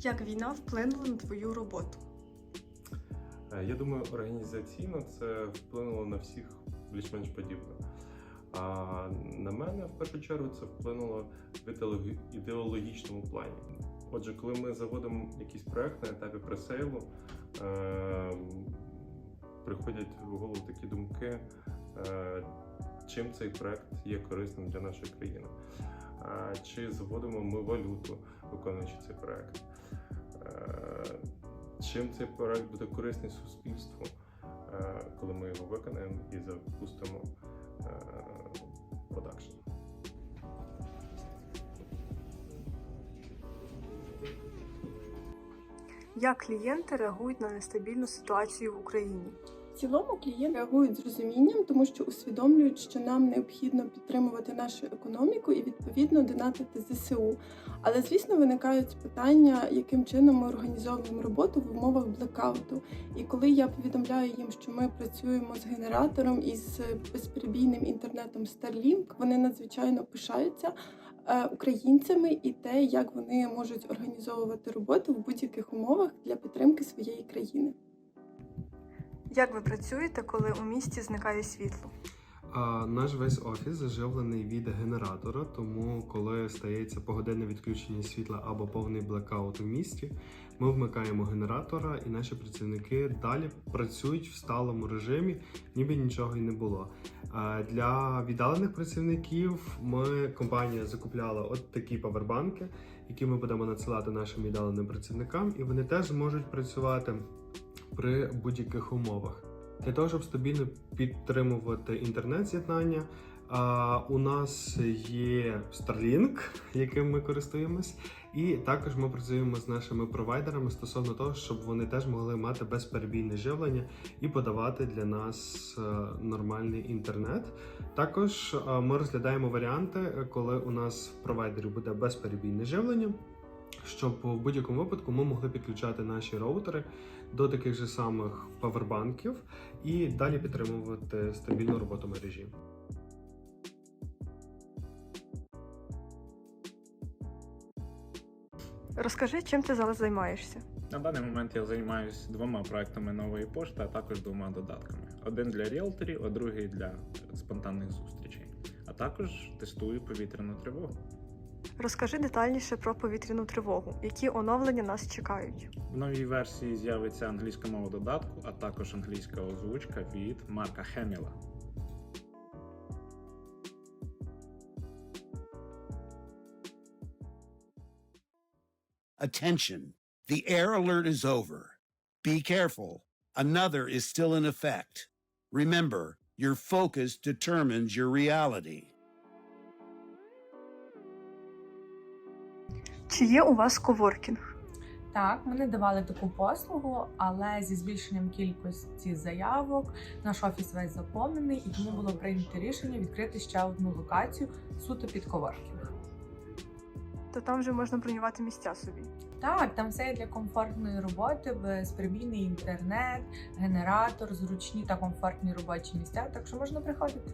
Як війна вплинула на твою роботу? Е, Я думаю, організаційно це вплинуло на всіх більш-менш подібно. А на мене в першу чергу це вплинуло в ідеологічному плані. Отже, коли ми заводимо якийсь проект на етапі пресейлу, е, приходять в голову такі думки, е, чим цей проект є корисним для нашої країни. Чи заводимо ми валюту, виконуючи цей проект? Чим цей проект буде корисний суспільству, е, коли ми його виконаємо і запустимо е, продакшн? Як клієнти реагують на нестабільну ситуацію в Україні? Цілому клієнти реагують з розумінням, тому що усвідомлюють, що нам необхідно підтримувати нашу економіку і відповідно донатити ЗСУ. Але звісно виникають питання, яким чином ми організовуємо роботу в умовах блекауту. І коли я повідомляю їм, що ми працюємо з генератором і з безперебійним інтернетом Starlink, вони надзвичайно пишаються е, українцями і те, як вони можуть організовувати роботу в будь-яких умовах для підтримки своєї країни. Як ви працюєте, коли у місті зникає світло? А, наш весь офіс заживлений від генератора, тому коли стається погодинне відключення світла або повний блекаут у місті, ми вмикаємо генератора, і наші працівники далі працюють в сталому режимі, ніби нічого й не було. Для віддалених працівників ми компанія закупляла от такі павербанки, які ми будемо надсилати нашим віддаленим працівникам, і вони теж зможуть працювати при будь-яких умовах. Для того, щоб стабільно підтримувати інтернет-з'єднання, у нас є Starlink, яким ми користуємось, і також ми працюємо з нашими провайдерами стосовно того, щоб вони теж могли мати безперебійне живлення і подавати для нас е, нормальний інтернет. Також е, ми розглядаємо варіанти, коли у нас в провайдері буде безперебійне живлення. Щоб в будь-якому випадку ми могли підключати наші роутери до таких же самих павербанків і далі підтримувати стабільну роботу мережі. Розкажи, чим ти зараз займаєшся? На даний момент я займаюся двома проектами нової пошти, а також двома додатками: один для ріелторів, а другий для спонтанних зустрічей. А також тестую повітряну тривогу. Розкажи детальніше про повітряну тривогу, які оновлення нас чекають. В новій версії з'явиться англійська мова додатку, а також англійська озвучка від Марка Хеміла. Attention. The air alert is over. Be careful. Another is still in effect. Remember, your focus determines your reality. Чи є у вас коворкінг? Так, ми не давали таку послугу, але зі збільшенням кількості заявок наш офіс весь заповнений, і тому було прийнято рішення відкрити ще одну локацію суто під коворкінг. То там вже можна бронювати місця собі. Так, там все є для комфортної роботи, безперебійний інтернет, генератор, зручні та комфортні робочі місця, так що можна приходити.